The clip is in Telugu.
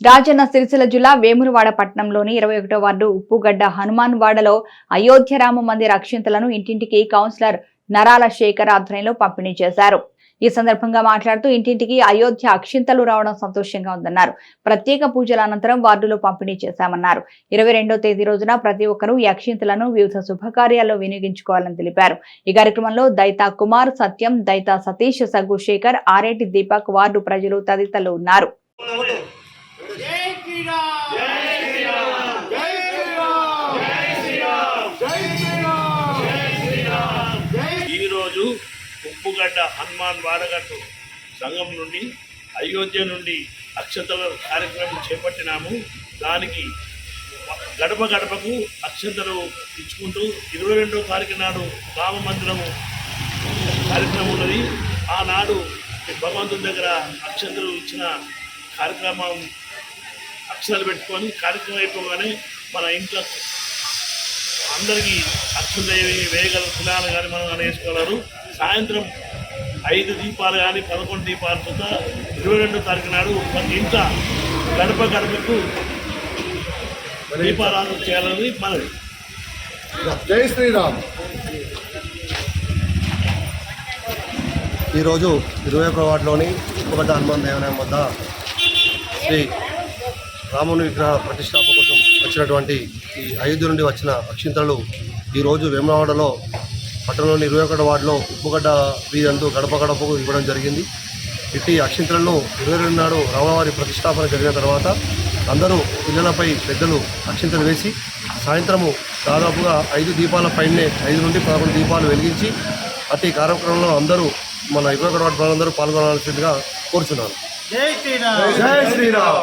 రాజన్న సిరిసిల్ల జిల్లా వేములవాడ పట్టణంలోని ఇరవై ఒకటో వార్డు ఉప్పుగడ్డ హనుమాన్ వాడలో అయోధ్య రామ మందిర అక్షింతలను ఇంటింటికి కౌన్సిలర్ నరాల శేఖర్ ఆధ్వర్యంలో పంపిణీ చేశారు. ఈ సందర్భంగా మాట్లాడుతూ ఇంటింటికి అయోధ్య అక్షింతలు రావడం సంతోషంగా ఉందన్నారు. ప్రత్యేక పూజల అనంతరం వార్డులో పంపిణీ చేశామన్నారు. ఇరవై రెండో తేదీ రోజున ప్రతి ఒక్కరూ ఈ అక్షింతలను వివిధ శుభకార్యాల్లో వినియోగించుకోవాలని తెలిపారు. ఈ కార్యక్రమంలో దైతా కుమార్ సత్యం దైతా సతీష్ సగ్గు శేఖర్ ఆరేటి దీపక్ వార్డు ప్రజలు తదితరులు ఉన్నారు. శ్రీరామ్ జై శ్రీరామ్ జై శ్రీరామ్ జై శ్రీరామ్ జై శ్రీరామ్ జై శ్రీరామ్ జై ఈరోజు ఉప్పుగడ్డ హనుమాన్ వాడగట్టు సంఘం నుండి అయోధ్య నుండి అక్షతల కార్యక్రమం చేపట్టినాము. దానికి గడప గడపకు అక్షతలు ఇచ్చుకుంటూ ఇరవై రెండో తారీఖు నాడు రామ మందిరము కార్యక్రమం ఉన్నది. ఆనాడు భగవంతుని దగ్గర అక్షతలు ఇచ్చిన కార్యక్రమం అక్షరాలు పెట్టుకొని కార్యక్రమం అయిపోగానే మన ఇంట్లో అందరికీ అక్షం వేయగల పిల్లలు కానీ మనం వేసుకోగలరు. సాయంత్రం ఐదు దీపాలు కానీ పదకొండు దీపాల చొక్క ఇరవై రెండో తారీఖు నాడు ప్రతి ఇంట గడప గడపకు దీపారాధన చేయాలని మనది జై శ్రీరామ్. ఈరోజు ఇరవై ఒక వార్డులోని ఉప్పగడ్డ హనుమాన్ దేవాలయం వద్ద శ్రీ రాముని విగ్రహ ప్రతిష్టాపన కోసం వచ్చినటువంటి ఈ అయోధ్య నుండి వచ్చిన అక్షింతలు ఈరోజు వేమవాడలో పట్టణంలోని ఇరవై ఒకటి వార్డులో ఉప్పుగడ్డ వీధందు గడప గడపకు ఇవ్వడం జరిగింది. ఇట్టి అక్షింతలను ఇరవై రెండు నాడు రామవారి ప్రతిష్టాపన జరిగిన తర్వాత అందరూ పిల్లలపై పెద్దలు అక్షింతలు వేసి సాయంత్రము దాదాపుగా ఐదు దీపాల పైనే ఐదు నుండి పదకొండు దీపాలు వెలిగించి అట్టి కార్యక్రమంలో అందరూ మన ఇరవై ఒకటి వార్డు ప్రజలందరూ పాల్గొనాల్సిందిగా కోరుచున్నాను. జై శ్రీరామ్. జై శ్రీరామ్.